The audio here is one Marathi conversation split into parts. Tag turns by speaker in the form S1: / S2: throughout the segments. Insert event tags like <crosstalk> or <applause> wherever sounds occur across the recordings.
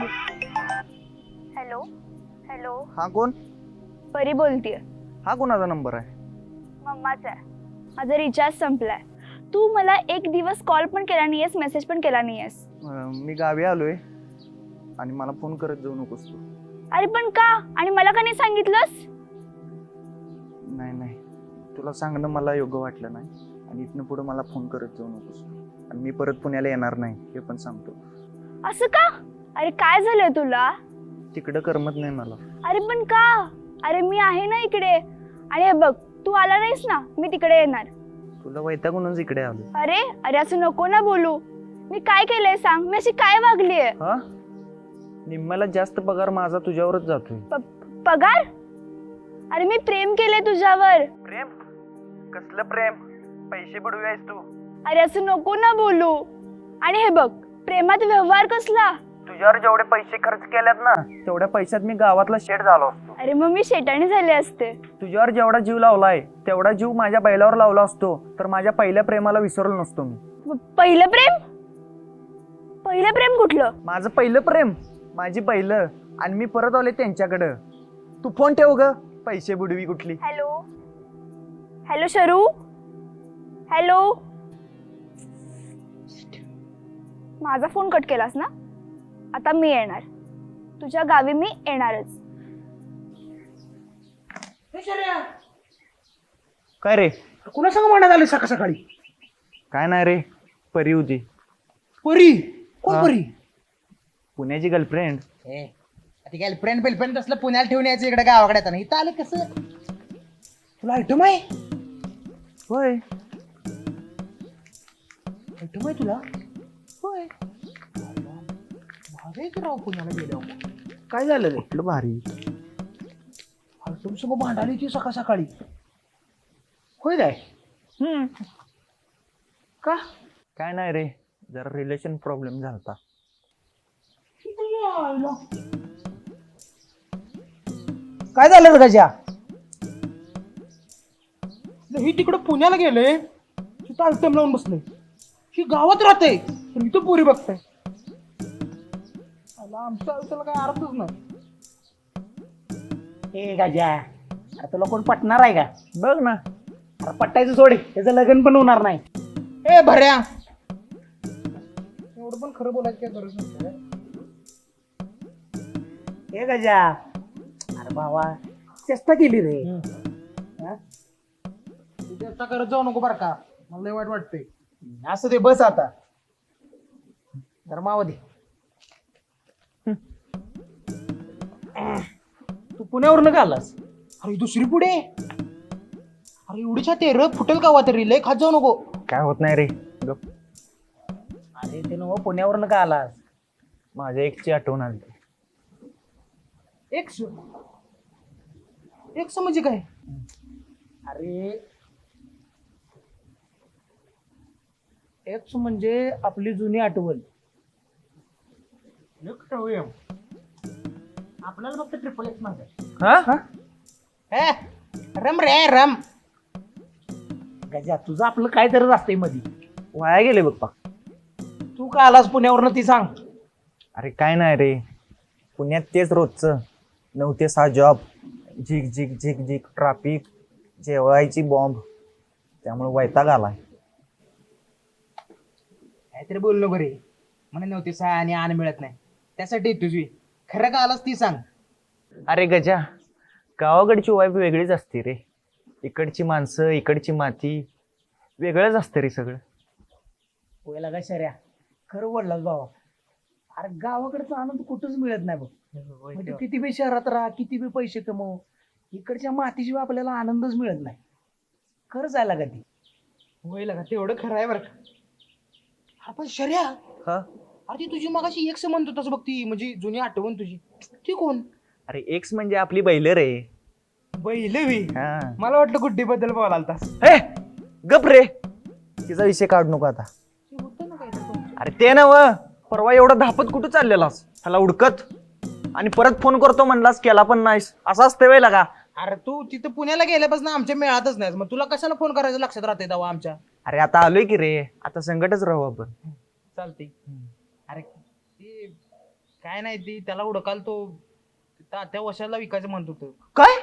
S1: Hello hello.
S2: हा कोण?
S1: परी बोलतीये.
S2: हा कोणाचा नंबर आहे?
S1: मम्माचा आहे. माझा रिचार्ज संपलाय. तू मला एक दिवस कॉल पण केला नाहीयेस मेसेज पण केला नाहीयेस.
S2: अं, मी गावी आलोय आणि मला फोन करत जाऊ नकोस तू.
S1: अरे पण का? आणि मला का नाही सांगितलंस?
S2: नाही नाही. तुला सांगणं मला योग्य वाटलं नाही आणि इथनं पुढे मला फोन करत जाऊ नकोस आणि मी परत पुण्याला येणार नाही हे पण सांगतो.
S1: असं का? अरे काय झालंय तुला?
S2: तिकडं करमत नाही मला.
S1: अरे पण का? अरे मी आहे ना इकडे. आणि हे बघ तू आला नाहीस ना मी तिकडे येणार.
S2: तुला वैतागूनच इकडे आलो.
S1: अरे अरे असं नको ना बोलू. मी काय केलंय सांग? मी अशी काय वागलीये?
S2: हा? निम्म्याला जास्त पगार माझा तुझ्यावरच जातोय.
S1: पगार? अरे मी प्रेम केलंय तुझ्यावर.
S2: प्रेम? कसलं प्रेम? पैसे बुडवायस तू.
S1: अरे असं नको ना बोलू. आणि हे बघ प्रेमात व्यवहार कसला?
S2: तुझ्यावर जेवढे पैसे खर्च केल्यात ना तेवढ्या पैशात मी गावातला शेड झालो असतो.
S1: अरे मग मी शेटाणी झाले असते.
S2: तुझ्यावर जेवढा जीव लावलाय तेवढा जीव माझ्या बैलावर लावला असतो तर माझ्या पहिल्या प्रेमाला विसरलो नसतो मी.
S1: पहिलं प्रेम? पहिलं प्रेम कुठलं?
S2: माझं पहिलं प्रेम माझी पहिलं आणि मी परत आले त्यांच्याकडं. तू फोन ठेव ग पैसे बुडवी कुठली.
S1: हॅलो? हॅलो शरू? हॅलो? माझा फोन कट केलास ना? आता मी येणार. तुझ्या गावी मी येणारच.
S2: काय रे?
S3: कुणा सांग म्हणत आले सकाळ सकाळी?
S2: काय नाही रे परी होती.
S3: परी? कोण
S2: हा.
S3: परी?
S2: पुण्याची गर्लफ्रेंड
S3: ए ती गर्लफ्रेंड बिलफ्रेंड तसलं पुण्याला ठेवून यायचं इकडे गावाकडे येताना इथं आलं कसं? तुला आयटम आहे?
S2: होय.
S3: आयटम आहे तुला? की राव पुण्याला गेल्यावर. काय झालं रे?
S2: कुठलं भारी?
S3: आयटम सगळं भांडाली ती सकाळ सकाळी. होय काय? का?
S2: काय नाही रे जरा रिलेशन प्रॉब्लेम झालता.
S3: काय झालं रे गजा? ही तिकडं पुण्याला गेले तिथं आयटम लावून बसले ही गावात राहते पण इथं पुरी बघताय. आला आमच्या आयुष्याला काय अर्थच नाही. ए गाजा. अरे तुला कोण पटणार आहे का?
S2: बघ ना.
S3: अरे पट्टायचं सोडे त्याचं लग्न पण होणार नाही. ए भऱ्या. एवढं पण खरं बोलायचं काय गरज नसते ए गजा. अरे भावा चेष्टा केली रे. हा? तू चेष्टा करत जाऊ नको बरं का. मला लय वाईट वाटतंय. असं ते बस आता. जरा मावा दे. तू पुण्यावरून का आलास? अरे दुसरी पुढे. अरे एवढी छाती र फुटेल का तरी लय खात जाऊ नको.
S2: काय होत नाही रे? गप.
S3: अरे ते नव पुण्यावरून का आलास?
S2: माझ्या एकची आठवण आली.
S3: एक्स? एक्स म्हणजे काय? अरे एक्स म्हणजे आपली जुनी आठवण. आपल्याला फक्त ट्रिपल एक्स माहिती
S2: हा?
S3: रम रे रम. गजा तुझं आपलं काय तरी असतंय मधी.
S2: वाया गेले बघ पा.
S3: तू का आलास पुण्यावरनं ती सांग.
S2: अरे काय नाही रे. पुण्यात तेच रोजचं. नऊ ते सहा जॉब झिक झिक झिक झिक ट्राफिक जेवायची बॉम्ब त्यामुळे वैताग आलाय.
S3: काहीतरी बोल नको रे. म्हणे नव्हती सहा आणि आण मिळत नाही. त्यासाठी तुझी खरं का आलास ती सांग.
S2: अरे गजा गावाकडची वाईफ वेगळीच असते रे. इकडची माणसं इकडची माती वेगळंच असतं रे सगळं.
S3: पोयला का शर्या? खरं बोललास बाबा अरे गावाकडचा आनंद कुठंच मिळत नाही बघ. म्हणजे किती बी शहरात राहा किती बी पैसे कमव इकडच्या मातीशिवाय आपल्याला आनंदच मिळत नाही. खरंच आहे लागा ती. होय लागा तेवढं खरं आहे बरं का. आपण शर्या
S2: हा?
S3: अरे ती तुझी मगाशी एक म्हणत होतास बघ ती म्हणजे जुनी आठवण तुझी. ती कोण?
S2: अरे एक्स म्हणजे आपली बैल रे.
S3: बैलवी
S2: हा.
S3: मला वाटलं गुड्डी बद्दल बोलालतास
S2: हे गप रे. तिचा विषय काढू नको आता.
S3: ते होतं ना काहीतरी
S2: अरे ते नव परवा एवढा धापत कुठं चाललेलास? त्याला उडकत. आणि परत फोन करतो म्हणलास केला पण नाहीस. असं असतं वेळेला का
S3: अरे तू तिथं पुण्याला गेल्यापासून आमच्या मेळातच नाही मग तुला कशाला फोन करायचं लक्षात राहते तेव्हा आमच्या?
S2: अरे आता आलोय की रे. आता संकटच राहू आपण.
S3: चालते
S4: काय नाही ती त्याला उडकाल तो त्या वशाला विकायचं म्हणत होतं.
S2: काय?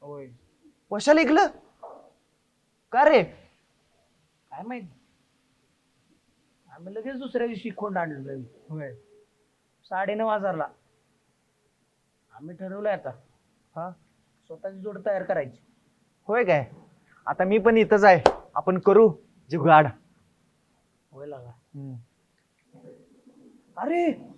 S4: होय.
S2: वशाला ऐकलं का रे?
S3: काय माहीत. आम्ही लगेच दुसऱ्या दिवशी खोंड आणलं
S4: होय.
S3: साडे नऊ हजारला. आम्ही ठरवलंय आता.
S2: हा?
S3: स्वतःची जोड तयार करायची.
S2: होय काय? आता मी पण इथंच आहे. आपण करू. जुगाड
S3: होय लागा. अरे!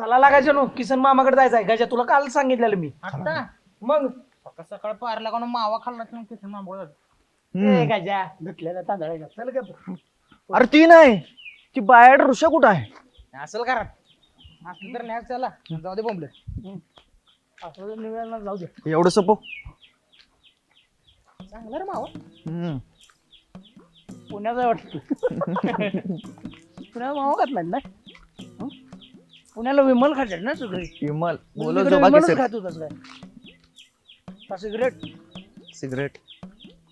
S3: चला लागायचं नो किसन मामाकडे जायचं आहे गजा तुला काल सांगितलेलं मी.
S4: आता?
S3: मग?
S4: सकाळ सकाळ पारला कोण मावा खाल्ला की किती मांबळ
S3: ए, गजा धुतलेला तांदळाचा चल ग
S2: अरे ती नाही. ती बाहेर ऋषा कुठं आहे?
S4: असेल घरात. असलं तर न्याय चला. जाऊ दे बोंबले
S3: असं निवेदना जाऊ दे.
S2: एवढं सपो?
S4: चांगलं रे मावा.
S3: पुण्याचा वाटतं. <laughs> पुण्याला मामा खात नाही ना? पुण्याला विमल खातात ना सगळे
S2: विमल बोलो
S3: विमलच
S2: सर.
S3: खात होतास काय? का सिगरेट?
S2: सिगरेट.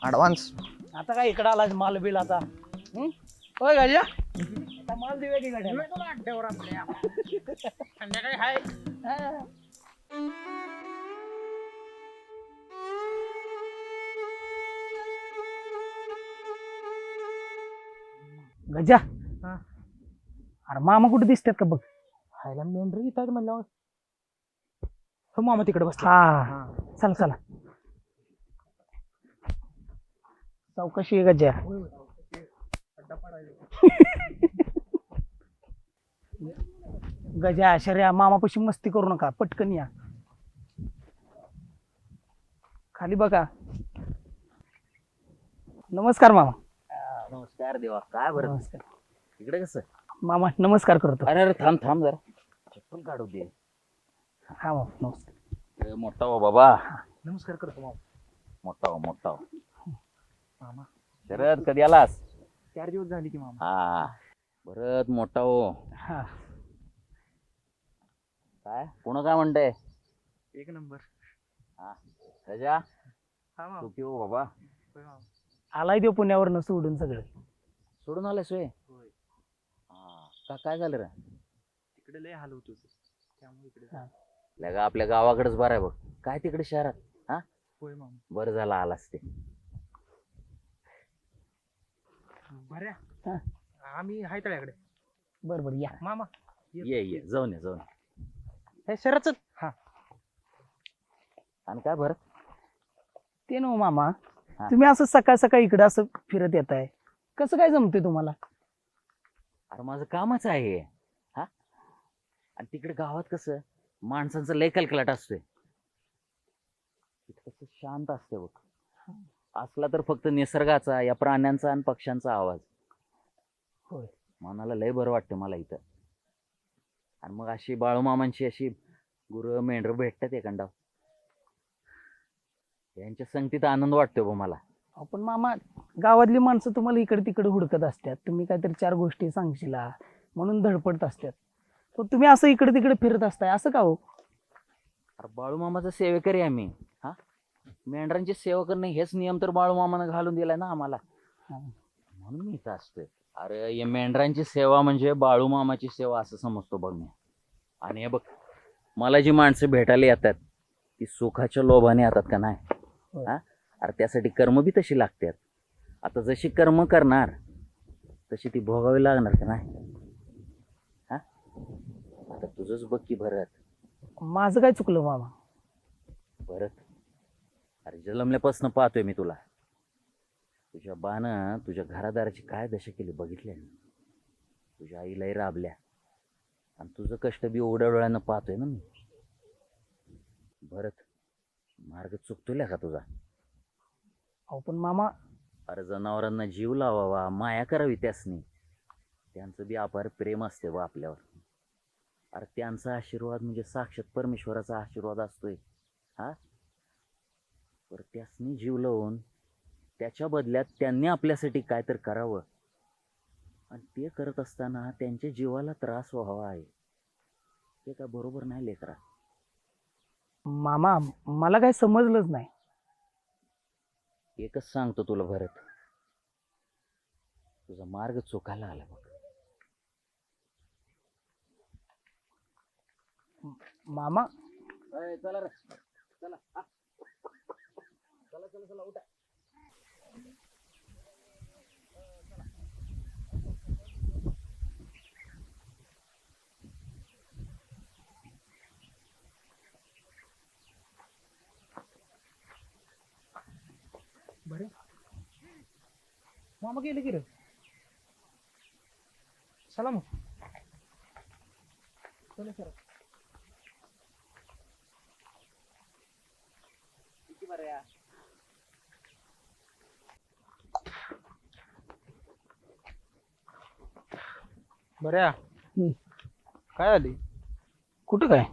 S2: ऍडव्हान्स
S3: आता काय इकडं आला माल बिल आता? हं? होय गाजा? आता माल देऊया की गाड्या
S4: संध्याकाळी हाय.
S3: गजा. अरे मामा कुठे दिसतात का बघ?
S4: खायला मेंढर येतात म्हणल्यावर. हो मामा तिकडे बस
S3: हा. चला चला. चौकशी आहे गजा गजा शर्या मामापाशी मस्ती करू नका पटकन या. खाली बघा. नमस्कार मामा.
S5: नमस्कार देवा काय बरं?
S3: नमस्कार.
S5: इकडे कसं?
S3: मामा नमस्कार करतो.
S5: अरे अरे थांब थांब जरा. चप्पल काढू दे.
S3: हा मामा नमस्कार.
S5: ए, मोठा हो बाबा.
S4: नमस्कार करतो मामा
S5: मोठा हो मोठा हो
S4: मामा.
S5: शरद कधी आलास?
S4: चार दिवस झाले की मामा.
S5: हा. परत मोठा हो
S3: हा.
S5: काय? पुणं काय म्हणतंय?
S4: एक नंबर.
S5: हा. रजा?
S4: हा
S5: बाबा.
S4: होय मामा.
S3: आलाय देव पुण्यावरनं सोडून सगळं.
S5: सोडून आलास वे
S4: होय.
S5: हा. का काय झालं रे?
S4: तिकडे लय हाल होत होते. त्यामुळे इकडे
S3: हा.
S5: लगा आपल्या गावाकडेच बरं आहे बघ. काय तिकडे शहरात?
S4: होय मामा.
S5: बरं झालं आलास ते.
S4: बऱ्या.
S3: हा.
S4: आम्ही हाय तळ्याकडे.
S3: बरं बरं या.
S4: मामा
S5: ये. ये जाऊन ये जाऊन ये.
S4: हे शहराच?
S5: आणि काय बरं?
S3: ते ना मामा.
S5: हा.
S3: तुम्ही असं सकाळ सकाळ इकडं असं फिरत येत आहे कसं काय जमते तुम्हाला?
S5: अरे माझं कामच आहे. हे. हा आणि तिकडे गावात कसं माणसांचं लय कलकलाट असतोय. तिथं कसं शांत असते बघ. असला तर फक्त निसर्गाचा या प्राण्यांचा आणि पक्ष्यांचा आवाज.
S3: होय.
S5: मनाला लय बरं वाटतं मला इथं. आणि मग अशी बाळूमामांची अशी गुरं मेंढरं भेटतात एखादा. यांच्या संगतीत आनंद वाटतो बघ मला.
S3: आपण मामा गावातली माणसं तुम्हाला इकडे तिकडे हुडकत असतात. तुम्ही काहीतरी चार गोष्टी सांगशिला म्हणून धडपडत असतात. पण तुम्ही असं इकडे तिकडे फिरत असताय असं का हो?
S5: अरे बाळूमामाचा सेवेकरी आहे मी हा? मेंढरांची सेवा करणे हेच नियम तर बाळूमामानं घालून दिलाय ना आम्हाला. म्हणून मी इथं असतोय. अरे या मेंढरांची सेवा म्हणजे बाळूमामाची सेवा असं समजतो बघ मी. आणि हे बघ मला जी माणसं भेटायला येतात ती सुखाच्या लोभाने येतात का नाही. हा? अरे त्यासाठी कर्म बी तशी लागतात. आता जशी कर्म करणार तशी ती भोगावी लागणार का नाही? आता तुझंच बघ की भरत.
S3: माझं काय चुकलं मामा?
S5: भरत अरे जन्मल्यापासून पाहतोय मी तुला. तुझ्या बानं तुझ्या घरादाराची काय दशा केली बघितल्या ना? तुझ्या आईलाही राबल्या. आणि तुझं कष्ट बी उघड्या डोळ्यानं पाहतोय ना मी. भरत मार्ग चुकतोय का तुझा?
S3: अहो पण मामा
S5: अरे जनावरांना जीव लावावा माया करावी त्यासनी. त्यांचं बी अपार प्रेम असते बा आपल्यावर. अरे त्यांचा आशीर्वाद म्हणजे साक्षात परमेश्वराचा आशीर्वाद असतोय. हा? पर त्यासनी जीव लावून त्याच्या बदल्यात त्यांनी आपल्यासाठी काय तर करावं. आणि ते करत असताना त्यांच्या जीवाला त्रास व्हावा आहे. ते काय बरोबर नाही लेकरा?
S3: मामा मला काय समजलंच नाही.
S5: एकच सांगतो तुला भरत. तुझा मार्ग चुकायला आला बघ.
S3: मामा
S5: चला रे चला हा. चला चला चला उठा
S3: बरे मामा गेले की रे चला मग चला सर
S4: बऱ्या. काय आली
S3: कुठं काय?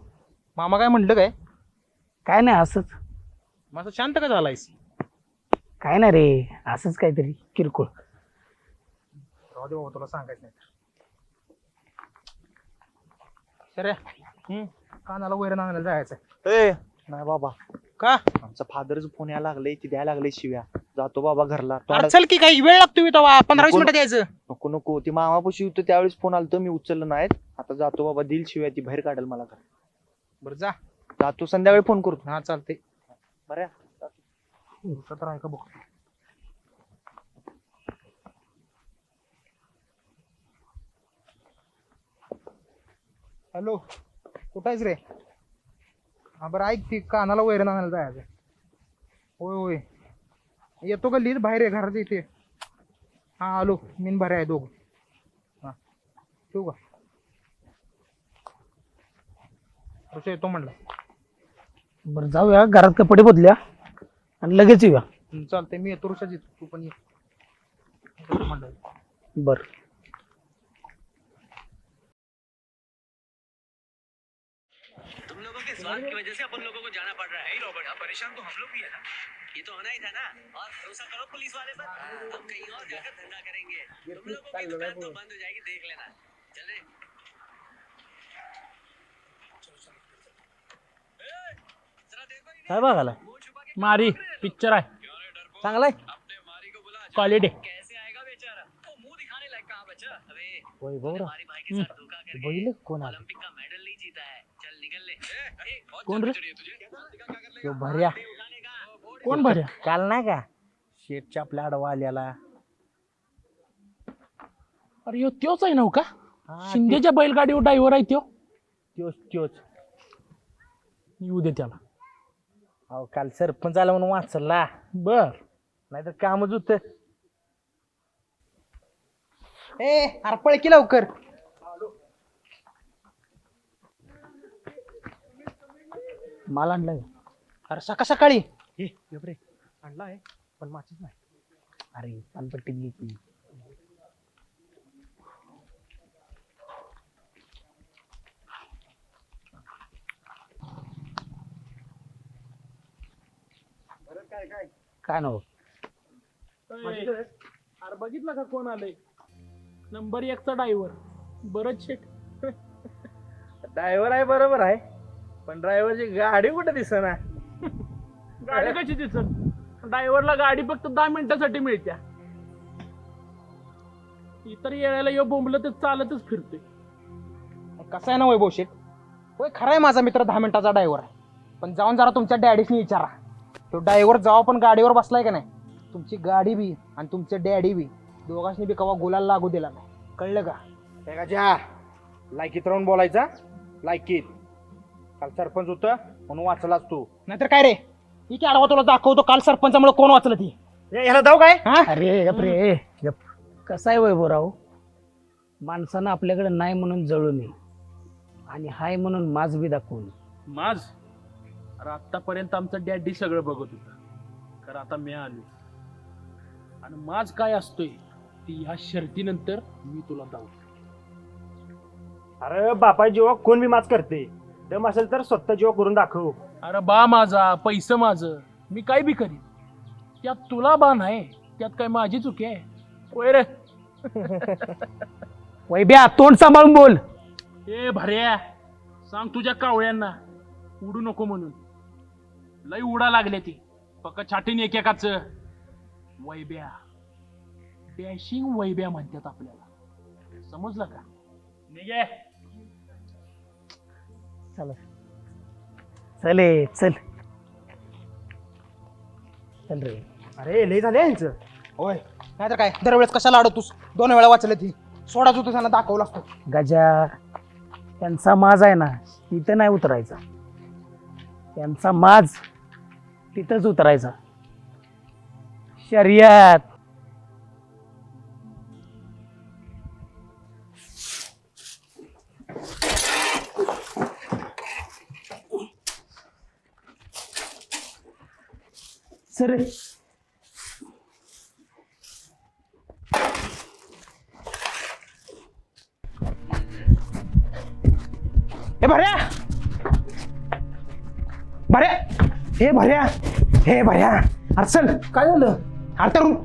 S4: मामा काय म्हणलं काय?
S3: काय नाही असंच.
S4: मग असं शांत का झालायस?
S3: काय नाही रे असंच काहीतरी किरकोळ.
S4: राहू दे बाबा तुला सांगायचं नाही हम्म. कानाला वैरण आणायला जायचं
S2: ए. नाही बाबा.
S4: का?
S2: आमचा फादरच फोन यायला लागले ती द्यायला लागले शिव्या. जातो बाबा घरला.
S4: अरे
S2: तोंडात-
S4: चल की काही वेळ लागतो तेव्हा पंधरा वीस मिनिटं द्यायचं.
S2: नको नको ती मामापाशी होतं त्यावेळेस फोन आलतो मी उचललं नाहीत. आता जातो बाबा दिल शिव्या ती बाहेर काढेल मला घर
S4: बरं जा.
S2: जातो संध्याकाळी फोन करतो.
S4: हा चालते
S2: बऱ्या
S4: तर आहे का बघ हॅलो कुठं आहेस रे? हा बरं ऐक ती कानाला वैरण आणायला जायचं. होय होय. येतो का लीज बाहेर आहे घरात येते हा आलो. मीन भरे आहे दोघं. हा. ठेवू का? कसं येतो म्हणलं.
S3: बरं जाऊया. घरात कपडे बदल्या आणि लगेच येऊया.
S4: चालतंय. मी येतो ऋषाची तू पण ये. म्हणलं.
S3: बर.
S6: तुम लोगों के वजह से अपन लोगों को जाना पड़ रहा है। रॉबर्ट परेशान तो हम लोग भी है ना। ये तो होना ही था ना। और भरोसा करो पुलिस वाले पर। हम कहीं और जाकर धंधा करेंगे। तुम लोगों की दुकान तो बंद हो जाएगी देख लेना। चले ए, जरा देखो इन्हें।
S4: काय मारी पिक्चर आहे? चांगला आहे क्वालिटी
S6: कैसे आएगा बेचारा?
S4: कोण रे?
S6: है?
S4: तो भर्या. कोण भर्या?
S3: काल नाही का? शेटच्या आपल्या आडवा आल्याला
S7: अरे ह्यो त्योच आहे नव का? शिंदेच्या बैलगाडीवर ड्रायव्हर आहे त्यो.
S3: त्योच त्योच
S7: येऊ दे त्याला.
S3: अहो काल सरपंच आला म्हणून वाचला
S7: बर.
S3: नाहीतर कामच होत.
S4: ए अरे पळ की लवकर.
S3: माल आणलाय.
S4: अरे सकाळ सकाळी. हे आणला आहे पण माचीच नाही.
S3: अरे पानपट्टीत घेतली काय नव?
S7: अरे बघितलं का कोण आलंय? नंबर एकचा ड्रायव्हर बरंच शेट.
S3: ड्रायव्हर आहे बरोबर आहे. पण ड्रायव्हरची गाडी कुठे दिसना?
S7: गाडी कशी दिसत ड्रायव्हरला गाडी फक्त दहा मिनिटासाठी मिळत्या. इतर येळाला यो बोंबलं तर चालतच फिरते
S4: कसं आहे ना वैभव शेठ? होय खरं आहे माझा मित्र दहा मिनिटाचा ड्रायव्हर आहे. पण जाऊन जरा तुमच्या डॅडीसनी विचारा. तो ड्रायव्हर जेव्हा पण गाडीवर बसलाय का नाही? तुमची गाडी बी आणि तुमचं डॅडी बी दोघांनी बी कवा गुलाल लागू दिला नाही. कळलं का?
S2: लायकीत राहून बोलायचा लायकीत काल सरपंच होतं म्हणून वाचलाच तू.
S4: नाहीतर काय रे? की आडवा तुला दाखवतो काल सरपंचामुळे कोण वाचलं ती?
S2: ह्याला जाऊ काय?
S4: हा?
S3: अरे गप रे गप. कसं आहे वैभवराव? माणसानं आपल्याकडे नाही म्हणून जळू नये आणि हाय म्हणून माज बी दाखवू नये
S7: माझ अरे आतापर्यंत आमचं डॅडी सगळं बघत होतं. खरं आता मी आलो. आणि माझ काय असतोय ती ह्या शर्तीनंतर मी तुला दावतो
S8: अरे बापा जेव्हा कोण बी माच करते? दम असेल तर स्वतः जेव्हा करून दाखव.
S7: अरे बा माझा पैसे माझं. मी काय बी करीन. त्यात तुला बा नाही त्यात काय माझी चुकी आहे. होय रे. <laughs>
S3: वैभ्या तोंड सांभाळून बोल.
S7: ए भर्या सांग तुझ्या कावळ्यांना. उडू नको म्हणून. लई उडा लागले ती. फक्त छाटीन एकेकाच. वैब्या डॅशिंग वैब्या म्हणतात आपल्याला. समजलं का? निघे.
S3: चला. चल चल. चल रे.
S8: अरे लय झाले यांचं.
S4: होय. नाहीतर काय दरवेळेस कशाला अडवतोस दोन वेळा वाचलं ती सोडाच होतो त्यांना दाखवलं असतं
S3: गजा त्यांचा माज आहे ना तिथं नाही उतरायचा. त्यांचा माज तिथंच उतरायचा. शर्यत. सर.
S4: हे भऱ्या भऱ्या हे भऱ्या हे भऱ्या अरे चल.
S3: काय झालं?
S4: अरे त्या रु-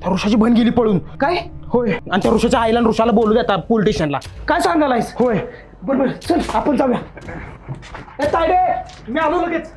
S4: त्या ऋषाची बहीण गेली पळून.
S3: काय?
S4: होय. आणि त्या ऋषाच्या आईला आणि ऋषाला बोलू देतात पोलीस स्टेशनला
S3: काय सांगालायस
S4: होय.
S3: बरोबर. चल आपण जाऊया.
S4: ए तायडे! मी आलो लगेच.